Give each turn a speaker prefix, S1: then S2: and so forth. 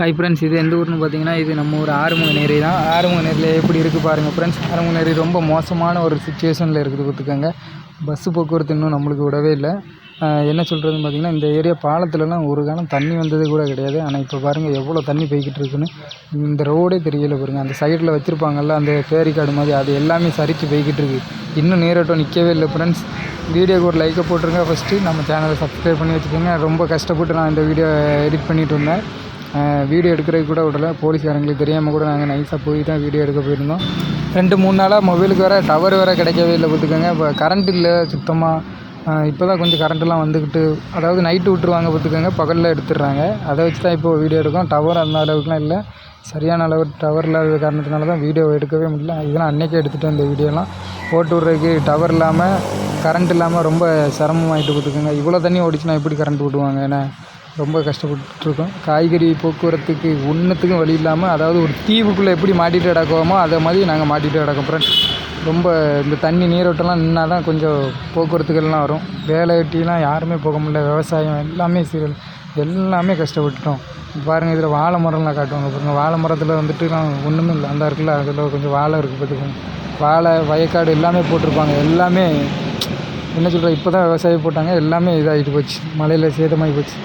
S1: Hi friends இது எந்த ஊர்னு பார்த்தீங்கன்னா இது நம்ம ஊர் ஆறுமுகநேரி தான். ஆறுமுகநேரியில் எப்படி இருக்குது பாருங்கள் ஃப்ரெண்ட்ஸ் ஆறுமுகநேரி ரொம்ப மோசமான ஒரு சுச்சுவேஷனில் இருக்குது பார்த்துக்கோங்க. பஸ்ஸு போக்குவரத்து இன்னும் நம்மளுக்கு விடவே இல்லை. என்ன சொல்கிறதுன்னு பார்த்தீங்கன்னா இந்த ஏரியா பாலத்துலலாம் ஒரு காலம் தண்ணி வந்தது கூட கிடையாது. ஆனால் இப்போ பாருங்கள் எவ்வளோ தண்ணி போய்கிட்டு இருக்குன்னு. இந்த ரோடே தெரியல பாருங்கள் அந்த சைடில் வச்சுருப்பாங்கல்ல அந்த பேரிக்காடு மாதிரி அது எல்லாமே சரிச்சு போய்கிட்டு இருக்குது இன்னும் நீரோட்டம் நிற்கவே இல்லை ஃப்ரெண்ட்ஸ் வீடியோக்கு ஒரு லைக்கை போட்டிருங்க ஃபஸ்ட்டு நம்ம சேனலை சப்ஸ்கிரைப் பண்ணி வச்சுக்கோங்க. ரொம்ப கஷ்டப்பட்டு நான் இந்த வீடியோ எடிட் பண்ணிகிட்டு இருந்தேன். வீடியோ எடுக்கிறதுக்கு கூட விடல. போலீஸ்காரங்களுக்கு தெரியாமல் கூட நாங்கள் நைஸாக போய் தான் வீடியோ எடுக்க போயிருந்தோம். ரெண்டு மூணு நாளாக மொபைலுக்கு வேறு டவர் வேறு கிடைக்கவே இல்லை பார்த்துக்கோங்க. இப்போ கரண்ட் இல்லை சுத்தமாக இப்போ தான் கொஞ்சம் கரண்ட்டெலாம் வந்துக்கிட்டு அதாவது நைட்டு விட்டுருவாங்க பார்த்துக்கோங்க. பகலில் எடுத்துடுறாங்க. அதை வச்சு தான் இப்போ வீடியோ எடுக்கோம் டவர் அந்த அளவுக்குலாம் இல்லை. சரியான அளவு டவர் இல்லாத காரணத்தினால தான் வீடியோ எடுக்கவே முடியல. இதெல்லாம் அன்றைக்கே எடுத்துகிட்டு இந்த வீடியோலாம். போட்டு விட்றதுக்கு டவர் இல்லாமல் கரண்ட் இல்லாமல் ரொம்ப சிரமமாயிட்டு பார்த்துக்கோங்க. இவ்வளோ தண்ணி ஓடிச்சுன்னா எப்படி கரண்ட் விடுவாங்க ஏன்னா ரொம்ப கஷ்டப்பட்டுருக்கோம். காய்கறி போக்குவரத்துக்கு ஒன்றுத்துக்கும் வழி இல்லாமல் அதாவது ஒரு தீவுக்குள்ளே எப்படி மாட்டிட்டு கிடக்குவோமோ அதை மாதிரி நாங்கள் மாட்டிட்டு கிடக்கோம் ஃப்ரெண்ட்ஸ் ரொம்ப இந்த தண்ணி நீரோட்டம்லாம் நின்னா தான் கொஞ்சம் போக்குவரத்துகள்லாம் வரும். வேலை வெட்டிலாம் யாருமே போக முடியல. விவசாயம் எல்லாமே சீரியல் எல்லாமே கஷ்டப்பட்டுட்டோம். பாருங்கள் இதில் வாழை மரம்லாம் காட்டுவாங்க பாருங்கள் வாழை மரத்தில் வந்துட்டு நான் ஒன்றுமே இல்லை. அந்த இருக்குல்ல அதில் கொஞ்சம் வாழை இருக்குது பார்த்துக்கோங்க வாழை வயக்காடு எல்லாமே போட்டிருப்பாங்க. எல்லாமே என்ன சொல்கிறது இப்போ தான் விவசாயம் போட்டாங்க. எல்லாமே இதாகிட்டு போச்சு. மழையில் சேதமாகி போச்சு.